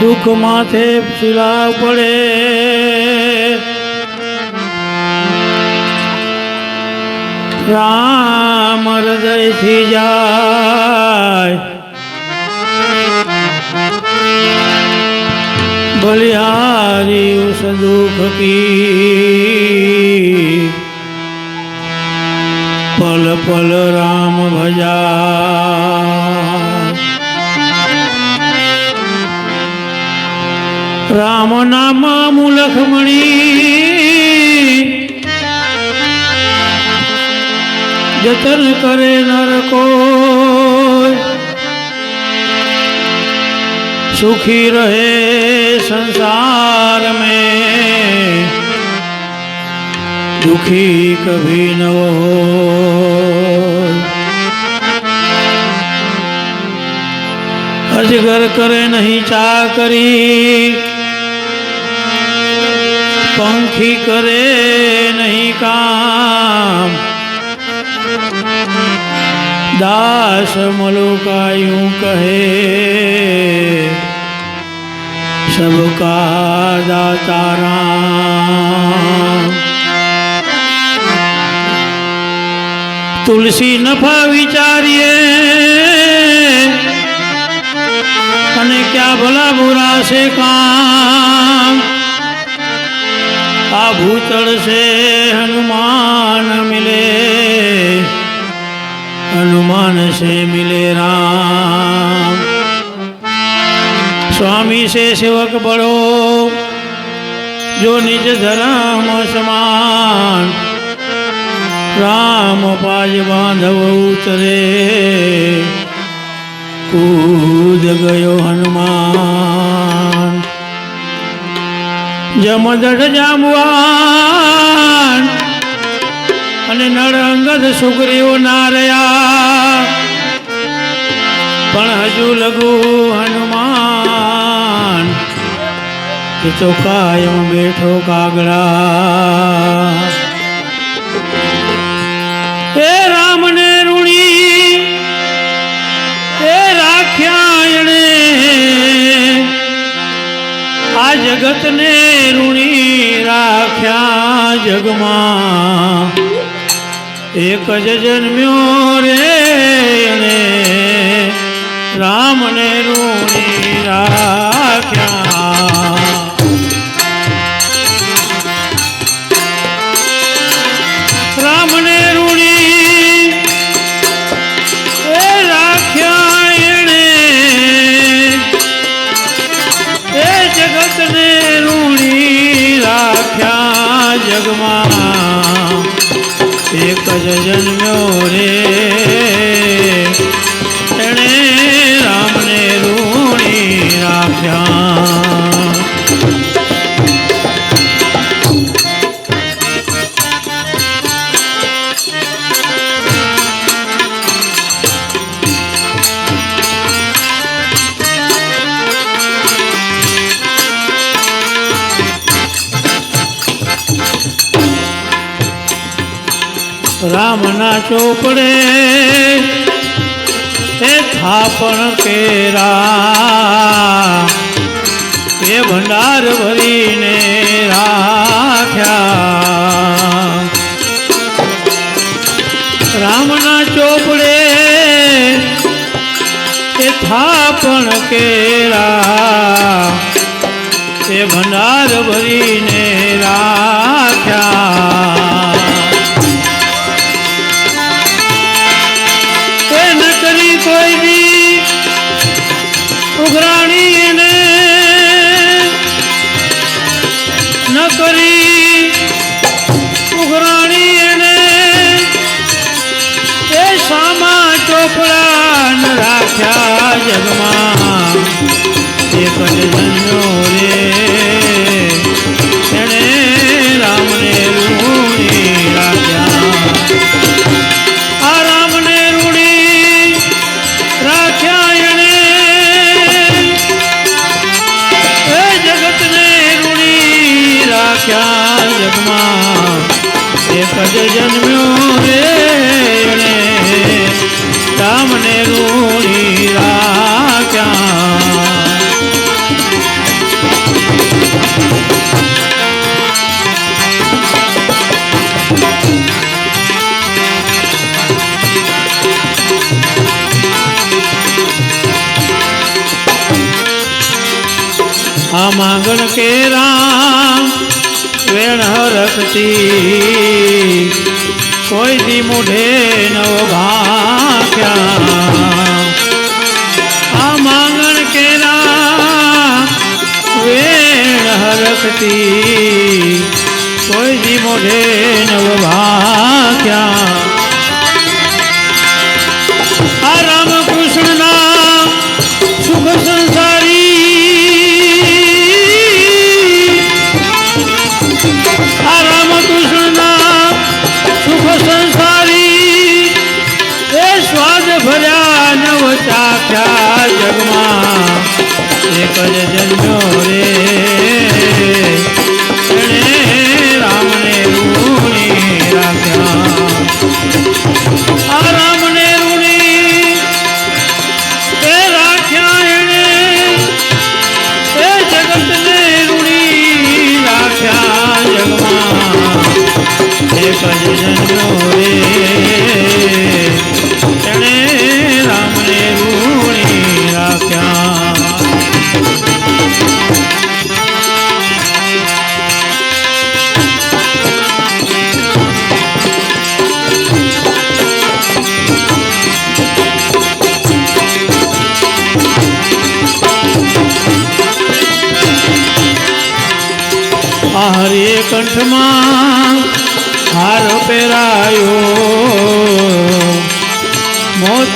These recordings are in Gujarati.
સુખ માથે શિલા પડે. રામ હૃદયથી જાય. બલિહારી ઉસ દુઃખ કી પલ પલ રામ ભજા. राम नाम मुलखमणी जतन करे नर को सुखी रहे संसार में। दुखी कभी न हो अजगर करे नहीं चाकरी। करी પંખી કરે નહીં કામ. દાસ મલુકાયું કહે, સબકા દાતા રામ. તુલસી નફા વિચારીએ, અને ક્યાં ભલા બુરા છે કામ? ભૂતળ છે, હનુમાન મિલે. હનુમાન છે, મિલે રામ. સ્વામી છે, સેવક બળો. જો નિજ ધરમ સમાન, રામ પાજ બાંધવ ઉતરે. કૂદ ગયો હનુમાન. જમદઢ જામવાન. અને નળ અંગદ સુગ્રીવ ના રહ્યા પણ હજુ લઘુ હનુમાન. એ તો કાયમ બેઠો કાગડા. જગતને ઋણી રાખ્યા જગમાં. એક જ જન્મ્યો રે એણે રામને ઋણી રાખ્યા. એક જ જન્મ્યો રે. ચોપડે, એ થાપણ કેરા એ ભંડાર ભરીને રાખ્યા. રામના ચોપડે, એ થાપણ કેરા એ ભંડાર ભરીને રાખ્યા. કરી ઉઘરાણી એને એ સામા ચોપડા ન રાખ્યા જગમાં એક જ રે. ક્યાં જગમાં. એક જ જન્મ્યું રે એણે. તમને ગુણી રાખ્યા. આ માંગણ કે રામ વેણ હરકતી કોઈ દી મોઢે નવ ભાખ્યા આ માંગણ કેરા વેણ હરકતી કોઈ દી મોઢે નવ ભાખ્યા જ જન્મ્યો રે એણે રામને રૂણી રાખ્યા આ રામને રૂણી એ રાખ્યા એણે એ જગતને રૂણી રાખ્યા જગમાં એક જ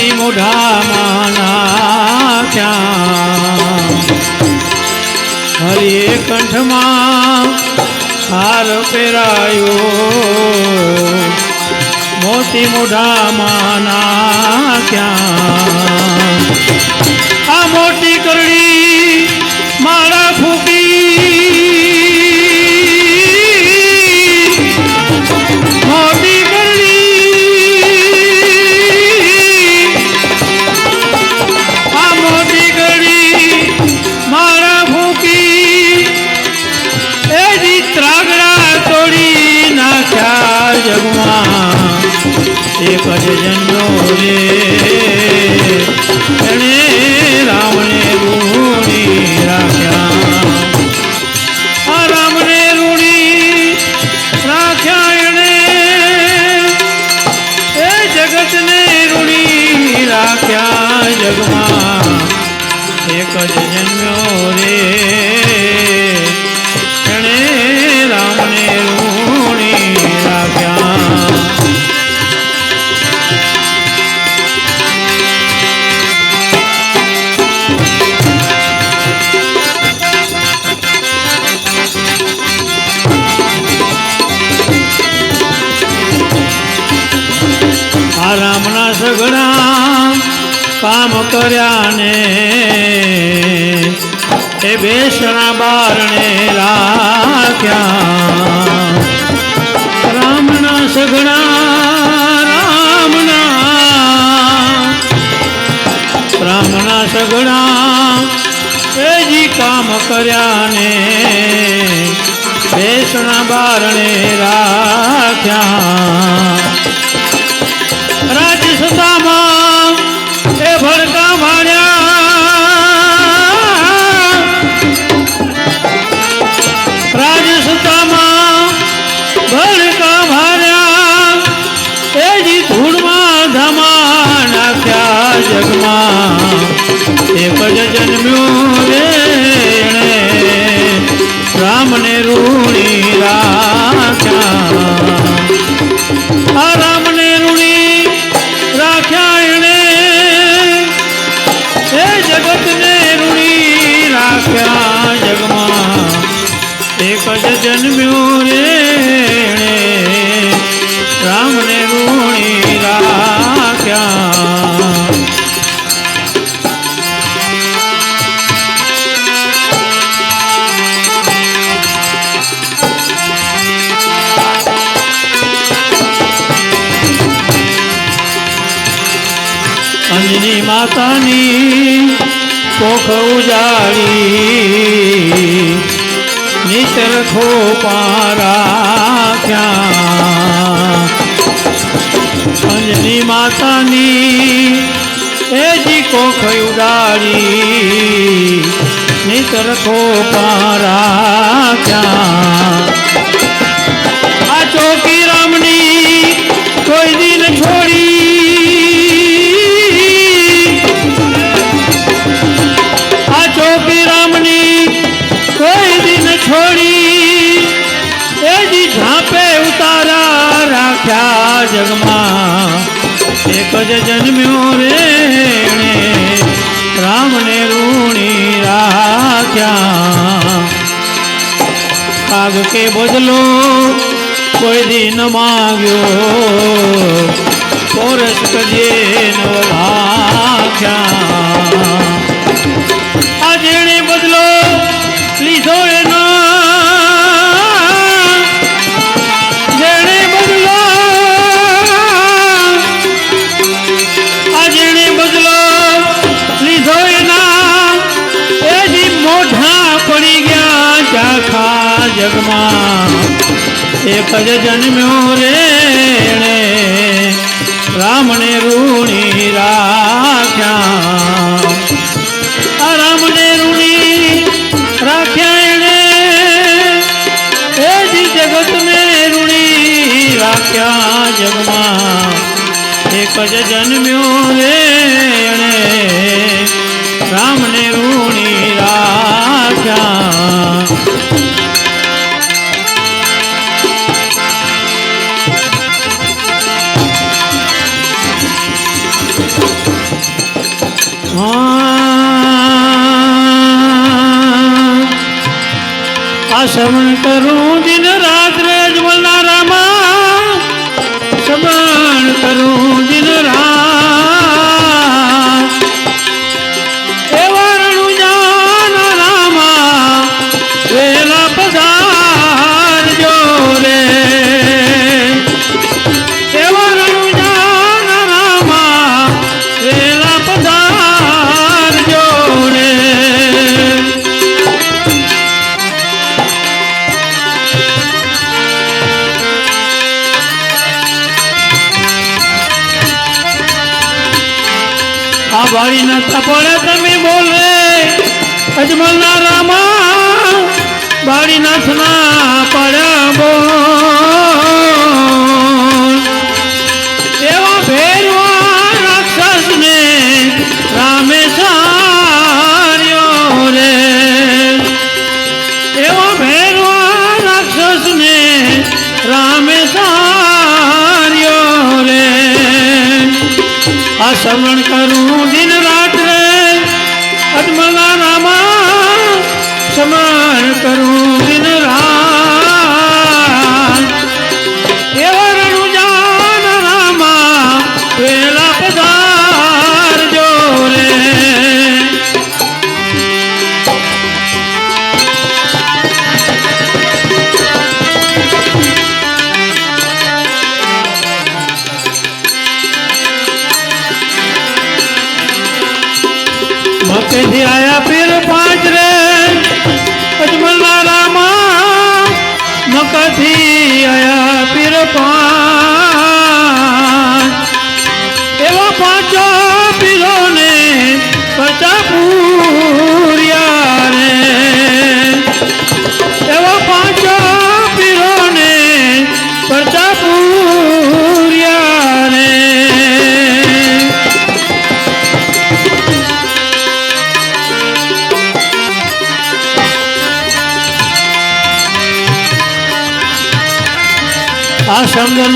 મોતી મોઢામાં નાખ્યા. હરે કંઠમાં હાર પહેરાયો. મોતી મોઢામાં નાખ્યા. આ મોટી કરડી મારા ફૂકી એક જ જન્મ્યો એ બેસણા બારણે રાખ્યા. રામના સગડા રામના. રામના સગડા એ જી કામ કર્યા ને બેસણા બારણે રાખ્યા. શોખ ઉજાડી નિસરખો પારા ક્યાં? અંજની માતાની એ જી કોખ ઉડાડી નિસરખો પારા ક્યાં? એક જ જન્મ્યો રેણે રામને ઋણી રાખ્યા. કાગ કે બદલો કોઈ દિન માગ્યો પોરસ કજે નવ ભાખ્યા જગમાં. એક જ જન્મ્યો રેણે રામણે ઋણી રાખ્યા. રામણે ઋણી રાખ્યા એણે એ જગત ને ઋણી રાખ્યા જગમાં. એક જ જન્મ્યો રેણે, રામને ઋણી રાખ્યા. ಸಮಂತರೂ હરિનાથના પડબો એવા ભેરવા રાક્ષસને રામે સાર્યો રે. એવા ભેરવા રાક્ષસને રામે સાર્યો રે সঙ্গে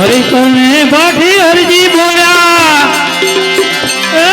હરી કોને ભાઠી હરજી બોલ્યા. એ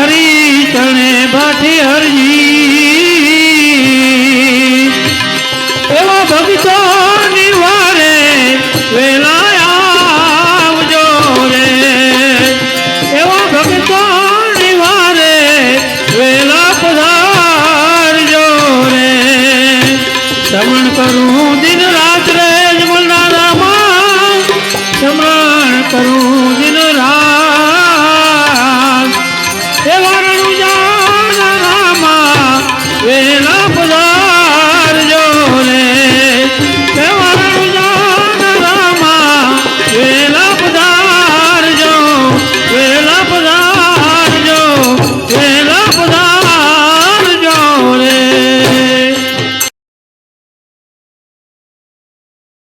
હરી ચણે ભાઠી હરજી. એવા ભક્તો નિવારે વેલા આવજો રે. એવા ભક્તો નિવારે વેલા પધારજો રે. શ્રવણ કરું ક્ષમા કરું દિન રાત